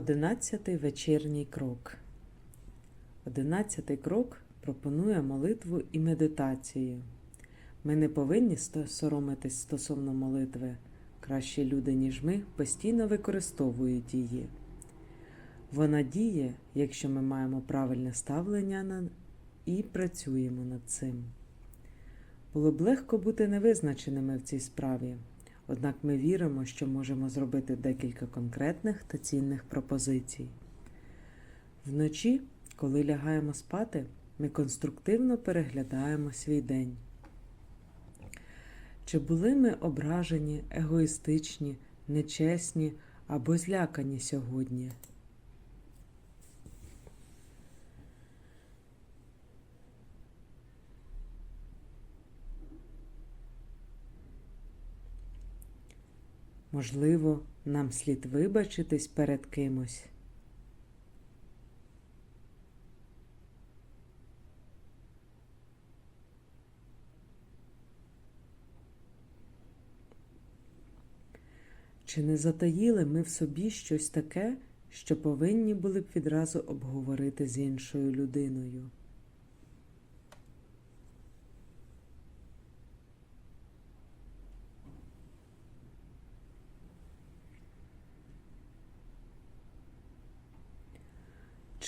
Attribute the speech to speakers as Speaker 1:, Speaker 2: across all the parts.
Speaker 1: Одинадцятий вечірній крок. Одинадцятий крок пропонує молитву і медитацію. Ми не повинні соромитись стосовно молитви. Кращі люди, ніж ми, постійно використовують її. Вона діє, якщо ми маємо правильне ставлення і працюємо над цим. Було б легко бути невизначеними в цій справі, однак ми віримо, що можемо зробити декілька конкретних та цінних пропозицій. Вночі, коли лягаємо спати, ми конструктивно переглядаємо свій день. Чи були ми ображені, егоїстичні, нечесні або злякані сьогодні? Можливо, нам слід вибачитись перед кимось. Чи не затаїли ми в собі щось таке, що повинні були б відразу обговорити з іншою людиною?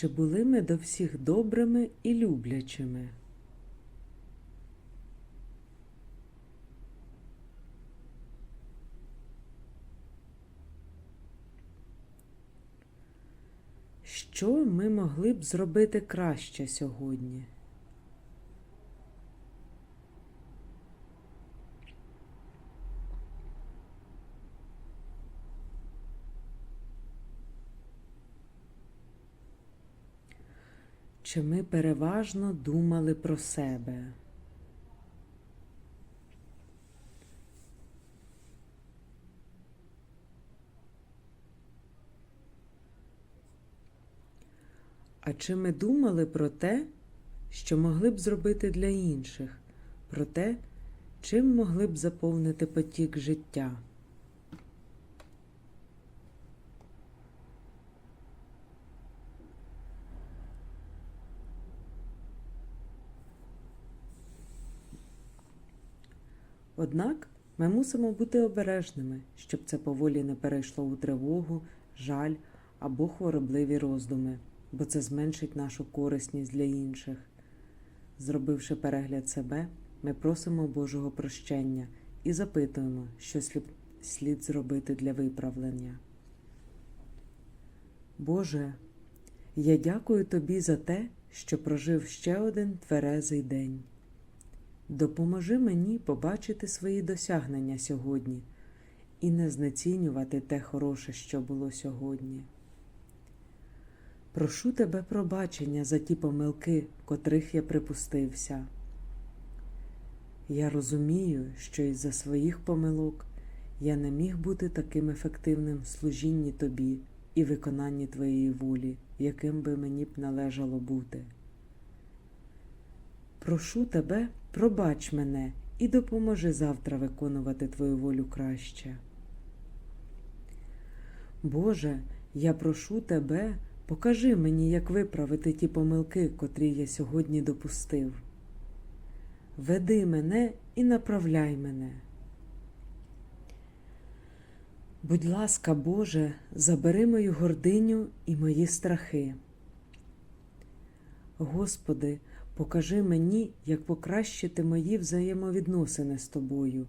Speaker 1: Чи були ми до всіх добрими і люблячими? Що ми могли б зробити краще сьогодні? Чи ми переважно думали про себе? А чи ми думали про те, що могли б зробити для інших, про те, чим могли б заповнити потік життя? Однак ми мусимо бути обережними, щоб це поволі не перейшло у тривогу, жаль або хворобливі роздуми, бо це зменшить нашу корисність для інших. Зробивши перегляд себе, ми просимо Божого прощення і запитуємо, що слід, зробити для виправлення. Боже, я дякую Тобі за те, що прожив ще один тверезий день. Допоможи мені побачити свої досягнення сьогодні і не знецінювати те хороше, що було сьогодні. Прошу тебе пробачення за ті помилки, котрих я припустився. Я розумію, що із-за своїх помилок я не міг бути таким ефективним в служінні тобі і виконанні твоєї волі, яким би мені б належало бути. Прошу тебе, пробач мене і допоможи завтра виконувати твою волю краще. Боже, я прошу тебе, покажи мені, як виправити ті помилки, котрі я сьогодні допустив. Веди мене і направляй мене. Будь ласка, Боже, забери мою гординю і мої страхи. Господи, покажи мені, як покращити мої взаємовідносини з Тобою,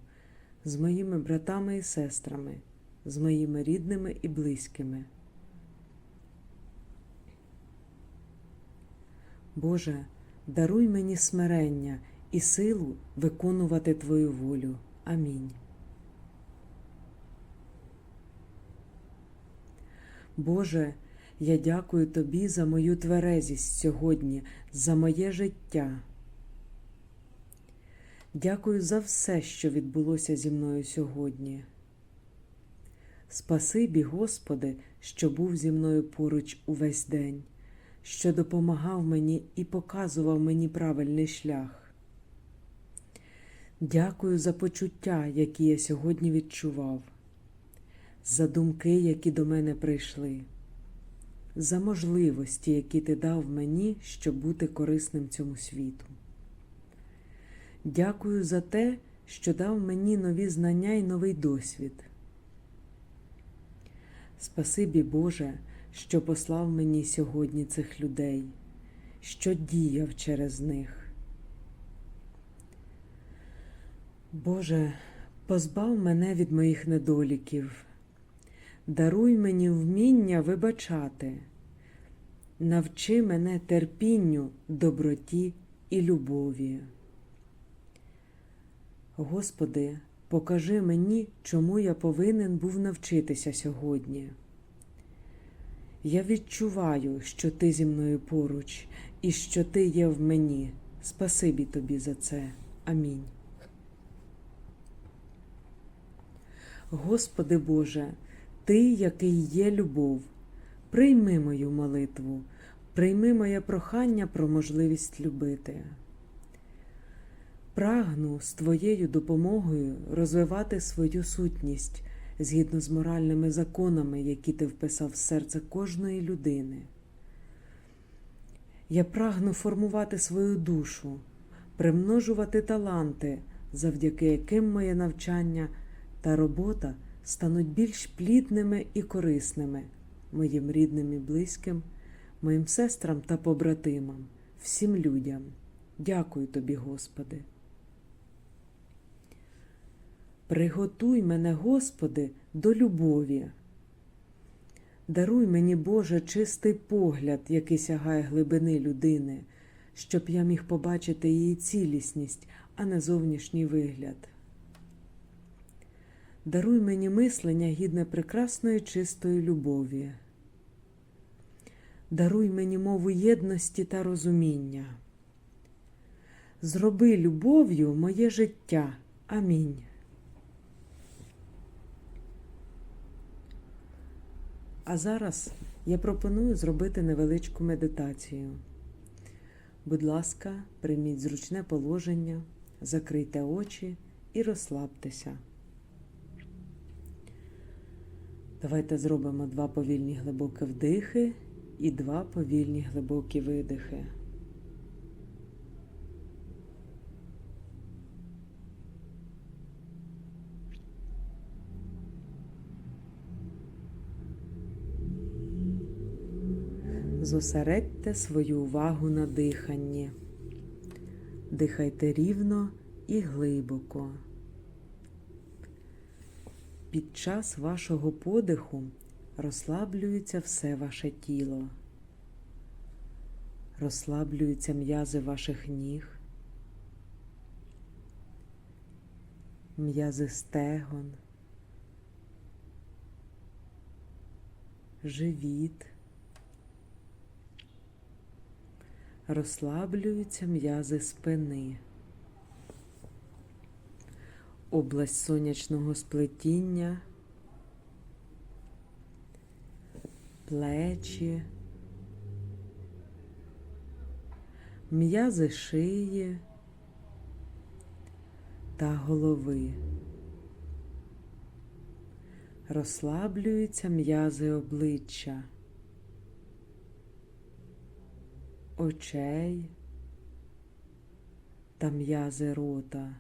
Speaker 1: з моїми братами і сестрами, з моїми рідними і близькими. Боже, даруй мені смирення і силу виконувати Твою волю. Амінь. Боже, я дякую Тобі за мою тверезість сьогодні, за моє життя. Дякую за все, що відбулося зі мною сьогодні. Спасибі, Господи, що був зі мною поруч увесь день, що допомагав мені і показував мені правильний шлях. Дякую за почуття, які я сьогодні відчував, за думки, які до мене прийшли. За можливості, які ти дав мені, щоб бути корисним цьому світу. Дякую за те, що дав мені нові знання і новий досвід. Спасибі Боже, що послав мені сьогодні цих людей, що діяв через них. Боже, позбав мене від моїх недоліків, даруй мені вміння вибачати, навчи мене терпінню, доброті і любові. Господи, покажи мені, чому я повинен був навчитися сьогодні. Я відчуваю, що ти зі мною поруч і що ти є в мені. Спасибі тобі за це. Амінь. Господи Боже, Ти, який є любов, прийми мою молитву, прийми моє прохання про можливість любити. Прагну з Твоєю допомогою розвивати свою сутність згідно з моральними законами, які ти вписав в серце кожної людини. Я прагну формувати свою душу, примножувати таланти, завдяки яким моє навчання та робота стануть більш плідними і корисними моїм рідним і близьким, моїм сестрам та побратимам, всім людям. Дякую тобі, Господи. Приготуй мене, Господи, до любові. Даруй мені, Боже, чистий погляд, який сягає глибини людини, щоб я міг побачити її цілісність, а не зовнішній вигляд. Даруй мені мислення гідне прекрасної чистої любові. Даруй мені мову єдності та розуміння. Зроби любов'ю моє життя. Амінь. А зараз я пропоную зробити невеличку медитацію. Будь ласка, прийміть зручне положення, закрийте очі і розслабтеся. Давайте зробимо два повільні глибокі вдихи і два повільні глибокі видихи. Зосередьте свою увагу на диханні. Дихайте рівно і глибоко. Під час вашого подиху розслаблюється все ваше тіло, розслаблюються м'язи ваших ніг, м'язи стегон, живіт. Розслаблюються м'язи спини, область сонячного сплетіння, плечі, м'язи шиї та голови. Розслаблюються м'язи обличчя. очей та м'язи рота.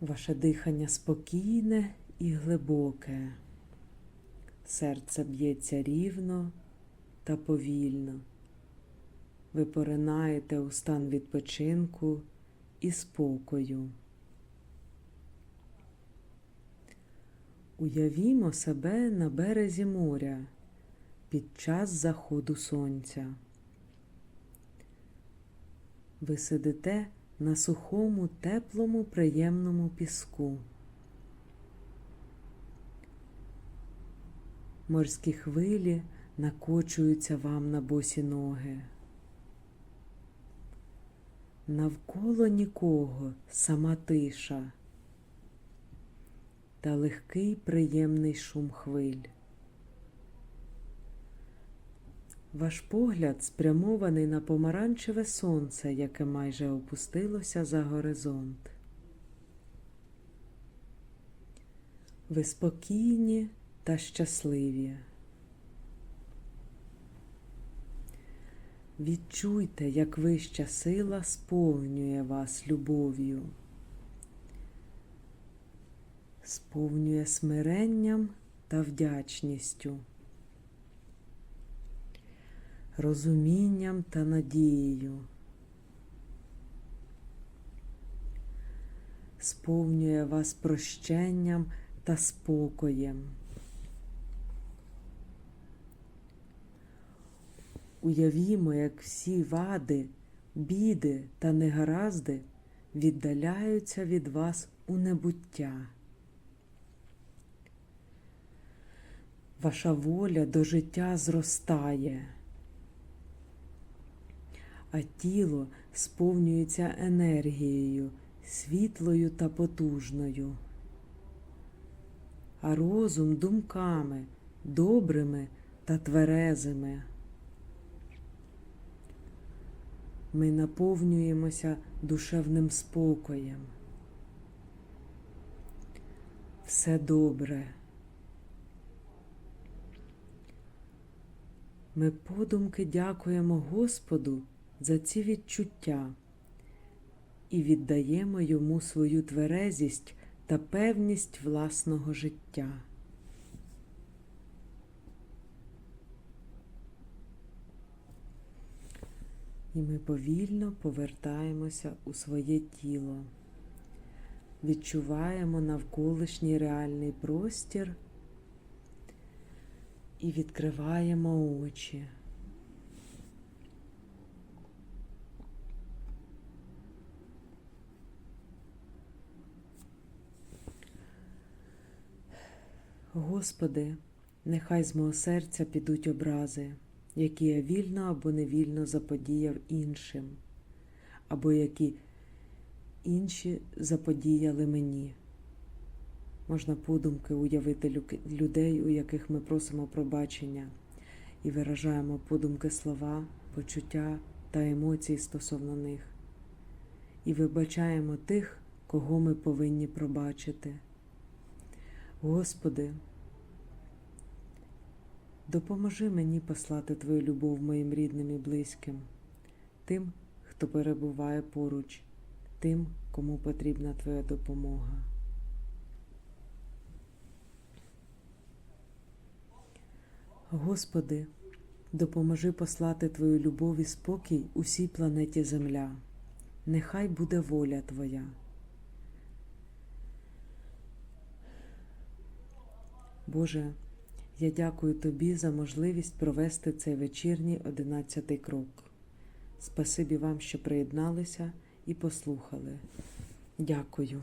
Speaker 1: Ваше дихання спокійне і глибоке. Серце б'ється рівно та повільно. Ви поринаєте у стан відпочинку і спокою. Уявімо себе на березі моря під час заходу сонця. Ви сидите на сухому, теплому, приємному піску. Морські хвилі накочуються вам на босі ноги. Навколо нікого сама тиша та легкий приємний шум хвиль. Ваш погляд спрямований на помаранчеве сонце, яке майже опустилося за горизонт. Ви спокійні та щасливі. Відчуйте, як вища сила сповнює вас любов'ю, сповнює смиренням та вдячністю, розумінням та надією. Сповнює вас прощенням та спокоєм. Уявімо, як всі вади, біди та негаразди віддаляються від вас у небуття. Ваша воля до життя зростає, а тіло сповнюється енергією, світлою та потужною, а розум думками, добрими та тверезими. Ми наповнюємося душевним спокоєм. Все добре. Ми подумки дякуємо Господу за ці відчуття і віддаємо йому свою тверезість та певність власного життя. І ми повільно повертаємося у своє тіло, відчуваємо навколишній реальний простір і відкриваємо очі. Господи, нехай з мого серця підуть образи, які я вільно або невільно заподіяв іншим, або які інші заподіяли мені. Можна подумки уявити людей, у яких ми просимо пробачення, і виражаємо подумки слова, почуття та емоції стосовно них, і вибачаємо тих, кого ми повинні пробачити. Господи, допоможи мені послати Твою любов моїм рідним і близьким, тим, хто перебуває поруч, тим, кому потрібна Твоя допомога. Господи, допоможи послати Твою любов і спокій усій планеті Земля. Нехай буде воля Твоя. Боже, я дякую Тобі за можливість провести цей вечірній одинадцятий крок. Спасибі вам, що приєдналися і послухали. Дякую.